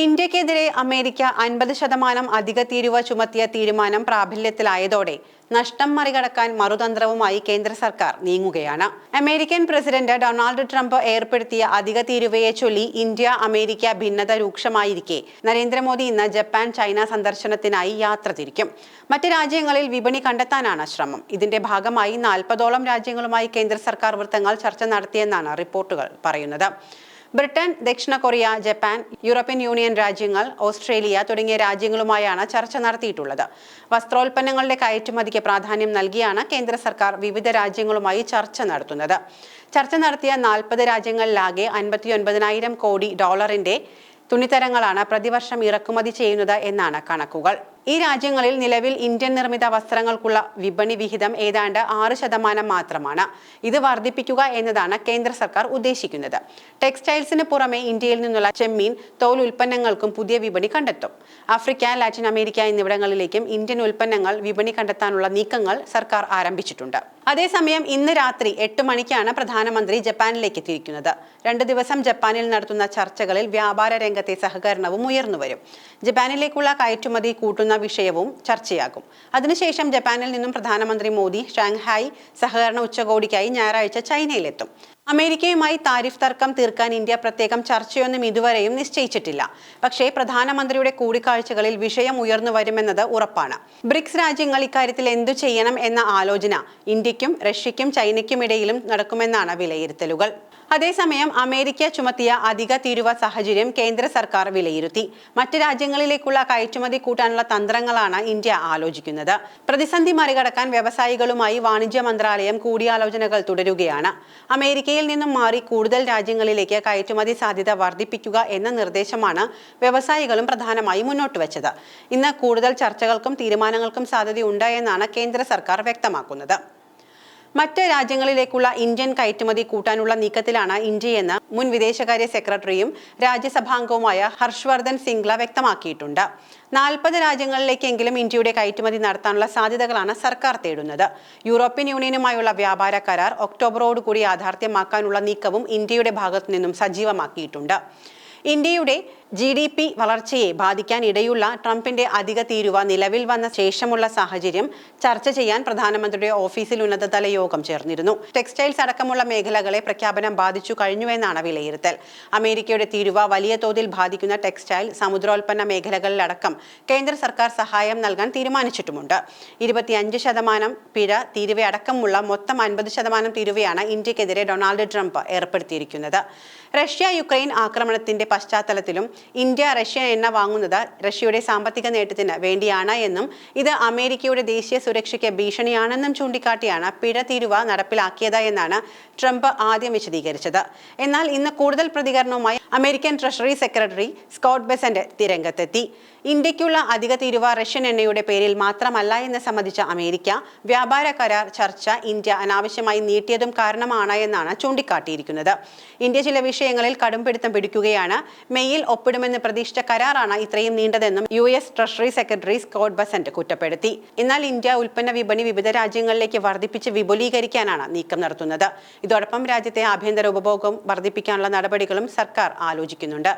ഇന്ത്യക്കെതിരെ അമേരിക്ക അൻപത് ശതമാനം അധിക തീരുവ ചുമത്തിയ തീരുമാനം പ്രാബല്യത്തിലായതോടെ നഷ്ടം മറികടക്കാൻ മറുതന്ത്രവുമായി കേന്ദ്ര സർക്കാർ നീങ്ങുകയാണ്. അമേരിക്കൻ പ്രസിഡന്റ് ഡൊണാൾഡ് ട്രംപ് ഏർപ്പെടുത്തിയ അധിക തീരുവയെ ചൊല്ലി ഇന്ത്യ അമേരിക്ക ഭിന്നത രൂക്ഷമായിരിക്കെ. നരേന്ദ്രമോദി ഇന്ന് ജപ്പാൻ ചൈന സന്ദർശനത്തിനായി യാത്ര തിരിക്കും. മറ്റ് രാജ്യങ്ങളിൽ വിപണി കണ്ടെത്താനാണ് ശ്രമം. ഇതിന്റെ ഭാഗമായി നാൽപ്പതോളം രാജ്യങ്ങളുമായി കേന്ദ്ര സർക്കാർ വൃത്തങ്ങൾ ചർച്ച നടത്തിയെന്നാണ് റിപ്പോർട്ടുകൾ പറയുന്നത്. ബ്രിട്ടൻ ദക്ഷിണ കൊറിയ ജപ്പാൻ യൂറോപ്യൻ യൂണിയൻ രാജ്യങ്ങൾ ഓസ്ട്രേലിയ തുടങ്ങിയ രാജ്യങ്ങളുമായാണ് ചർച്ച നടത്തിയിട്ടുള്ളത്. വസ്ത്രോൽപ്പന്നങ്ങളുടെ കയറ്റുമതിക്ക് പ്രാധാന്യം നൽകിയാണ് കേന്ദ്ര സർക്കാർ വിവിധ രാജ്യങ്ങളുമായി ചർച്ച നടത്തുന്നത്. ചർച്ച നടത്തിയ നാൽപ്പത് രാജ്യങ്ങളിലാകെ അൻപത്തി ഒൻപതിനായിരം കോടി ഡോളറിന്റെ തുണിത്തരങ്ങളാണ് പ്രതിവർഷം ഇറക്കുമതി ചെയ്യുന്നത് എന്നാണ് കണക്കുകൾ. ഈ രാജ്യങ്ങളിൽ നിലവിൽ ഇന്ത്യൻ നിർമ്മിത വസ്ത്രങ്ങൾക്കുള്ള വിപണി വിഹിതം ഏതാണ്ട് ആറ് ശതമാനം മാത്രമാണ്. ഇത് വർദ്ധിപ്പിക്കുക എന്നതാണ് കേന്ദ്ര സർക്കാർ ഉദ്ദേശിക്കുന്നത്. ടെക്സ്റ്റൈൽസിന് പുറമെ ഇന്ത്യയിൽ നിന്നുള്ള ചെമ്മീൻ തോൽ ഉൽപ്പന്നങ്ങൾക്കും പുതിയ വിപണി കണ്ടെത്തും. ആഫ്രിക്ക ലാറ്റിൻ അമേരിക്ക എന്നിവിടങ്ങളിലേക്കും ഇന്ത്യൻ ഉൽപ്പന്നങ്ങൾ വിപണി കണ്ടെത്താനുള്ള നീക്കങ്ങൾ സർക്കാർ ആരംഭിച്ചിട്ടുണ്ട്. അതേസമയം ഇന്ന് രാത്രി എട്ട് മണിക്കാണ് പ്രധാനമന്ത്രി ജപ്പാനിലേക്ക് എത്തിയിരിക്കുന്നത് രണ്ട് ദിവസം ജപ്പാനിൽ നടത്തുന്ന ചർച്ചകളിൽ വ്യാപാര രംഗത്തെ സഹകരണവും ഉയർന്നുവരും ജപ്പാനിലേക്കുള്ള കയറ്റുമതി കൂട്ടുന്ന വിഷയവും ചർച്ചയാകും. അതിനുശേഷം ജപ്പാനിൽ നിന്നും പ്രധാനമന്ത്രി മോദി ഷാങ്ഹായ് സഹകരണ ഉച്ചകോടിക്കായി ഞായറാഴ്ച ചൈനയിലെത്തും. അമേരിക്കയുമായി താരിഫ് തർക്കം തീർക്കാൻ ഇന്ത്യ പ്രത്യേകം ചർച്ചയൊന്നും ഇതുവരെയും നിശ്ചയിച്ചിട്ടില്ല. പക്ഷേ പ്രധാനമന്ത്രിയുടെ കൂടിക്കാഴ്ചകളിൽ വിഷയം ഉയർന്നു വരുമെന്നത് ഉറപ്പാണ്. ബ്രിക്സ് രാജ്യങ്ങൾ ഇക്കാര്യത്തിൽ എന്തു ചെയ്യണം എന്ന ആലോചന ഇന്ത്യക്കും റഷ്യയ്ക്കും ചൈനയ്ക്കും ഇടയിലും നടക്കുമെന്നാണ് വിലയിരുത്തലുകൾ. അതേസമയം അമേരിക്ക ചുമത്തിയ അധിക തീരുവ സാഹചര്യം കേന്ദ്ര സർക്കാർ വിലയിരുത്തി. മറ്റ് രാജ്യങ്ങളിലേക്കുള്ള കയറ്റുമതി കൂട്ടാനുള്ള തന്ത്രങ്ങളാണ് ഇന്ത്യ ആലോചിക്കുന്നത്. പ്രതിസന്ധി മറികടക്കാൻ വ്യവസായികളുമായി വാണിജ്യ മന്ത്രാലയം കൂടിയാലോചനകൾ തുടരുകയാണ്. അമേരിക്കയിൽ നിന്നും മാറി കൂടുതൽ രാജ്യങ്ങളിലേക്ക് കയറ്റുമതി സാധ്യത വർദ്ധിപ്പിക്കുക എന്ന നിർദ്ദേശമാണ് വ്യവസായികളും പ്രധാനമായി മുന്നോട്ട് വെച്ചത്. ഇന്ന് കൂടുതൽ ചർച്ചകൾക്കും തീരുമാനങ്ങൾക്കും സാധ്യതയുണ്ട് എന്നാണ് കേന്ദ്ര സർക്കാർ വ്യക്തമാക്കുന്നത്. മറ്റ് രാജ്യങ്ങളിലേക്കുള്ള ഇന്ത്യൻ കയറ്റുമതി കൂട്ടാനുള്ള നീക്കത്തിലാണ് ഇന്ത്യയെന്ന് മുൻ വിദേശകാര്യ സെക്രട്ടറിയും രാജ്യസഭാംഗവുമായ ഹർഷവർദ്ധൻ സിംഗ്ല വ്യക്തമാക്കിയിട്ടുണ്ട്. നാൽപ്പത് രാജ്യങ്ങളിലേക്കെങ്കിലും ഇന്ത്യയുടെ കയറ്റുമതി നടത്താനുള്ള സാധ്യതകളാണ് സർക്കാർ തേടുന്നത്. യൂറോപ്യൻ യൂണിയനുമായുള്ള വ്യാപാര കരാർ ഒക്ടോബറോടുകൂടി യാഥാർത്ഥ്യമാക്കാനുള്ള നീക്കവും ഇന്ത്യയുടെ ഭാഗത്തു നിന്നും സജീവമാക്കിയിട്ടുണ്ട്. ഇന്ത്യയുടെ ജി ഡി പി വളർച്ചയെ ബാധിക്കാൻ ഇടയുള്ള ട്രംപിന്റെ അധിക തീരുവ നിലവിൽ വന്ന ശേഷമുള്ള സാഹചര്യം ചർച്ച ചെയ്യാൻ പ്രധാനമന്ത്രിയുടെ ഓഫീസിൽ ഉന്നതതല യോഗം ചേർന്നിരുന്നു. ടെക്സ്റ്റൈൽസ് അടക്കമുള്ള മേഖലകളെ പ്രഖ്യാപനം ബാധിച്ചു കഴിഞ്ഞുവെന്നാണ് വിലയിരുത്തൽ. അമേരിക്കയുടെ തീരുവ വലിയ തോതിൽ ബാധിക്കുന്ന ടെക്സ്റ്റൈൽ സമുദ്രോൽപ്പന്ന മേഖലകളിലടക്കം കേന്ദ്ര സർക്കാർ സഹായം നൽകാൻ തീരുമാനിച്ചിട്ടുമുണ്ട്. ഇരുപത്തിയഞ്ച് ശതമാനം പിഴ തീരുവയടക്കമുള്ള മൊത്തം അൻപത് ശതമാനം തീരുവയാണ് ഇന്ത്യക്കെതിരെ ഡൊണാൾഡ് ട്രംപ് ഏർപ്പെടുത്തിയിരിക്കുന്നത്. റഷ്യ യുക്രൈൻ ആക്രമണത്തിന്റെ പശ്ചാത്തലത്തിലും ഇന്ത്യ റഷ്യ എണ്ണ വാങ്ങുന്നത് റഷ്യയുടെ സാമ്പത്തിക നേട്ടത്തിന് വേണ്ടിയാണ് എന്നും ഇത് അമേരിക്കയുടെ ദേശീയ സുരക്ഷയ്ക്ക് ഭീഷണിയാണെന്നും ചൂണ്ടിക്കാട്ടിയാണ് പിഴ തീരുവ നടപ്പിലാക്കിയത് എന്നാണ് ട്രംപ് ആദ്യം വിശദീകരിച്ചത്. എന്നാൽ ഇന്ന് കൂടുതൽ പ്രതികരണവുമായി American treasury secretary Scott Bessent തിരംഗത്തെത്തി. ഇന്ത്യയ്ക്കുള്ള അധിക തീരുവ റഷ്യൻ എണ്ണയുടെ പേരിൽ മാത്രമല്ല എന്ന് സംബന്ധിച്ച അമേരിക്ക വ്യാപാര കരാർ ചർച്ച ഇന്ത്യ അനാവശ്യമായി നീട്ടിയതും കാരണമാണ് എന്നാണ് ചൂണ്ടിക്കാട്ടിയിരിക്കുന്നത്. ഇന്ത്യ ചില വിഷയങ്ങളിൽ കടുംപിടുത്തം പിടിക്കുകയാണ്. മെയ്യിൽ ഒപ്പിടുമെന്ന് പ്രതീക്ഷിച്ച കരാറാണ് ഇത്രയും നീണ്ടതെന്നും U S treasury secretary Scott Bessent കുറ്റപ്പെടുത്തി. എന്നാൽ ഇന്ത്യ ഉൽപ്പന്ന വിപണി വിവിധ രാജ്യങ്ങളിലേക്ക് വർദ്ധിപ്പിച്ച് വിപുലീകരിക്കാനാണ് നീക്കം നടത്തുന്നത്. ഇതോടൊപ്പം രാജ്യത്തെ ആഭ്യന്തര ഉപഭോഗം വർദ്ധിപ്പിക്കാനുള്ള നടപടികളും സർക്കാർ ആലോചിക്കുന്നുണ്ട്.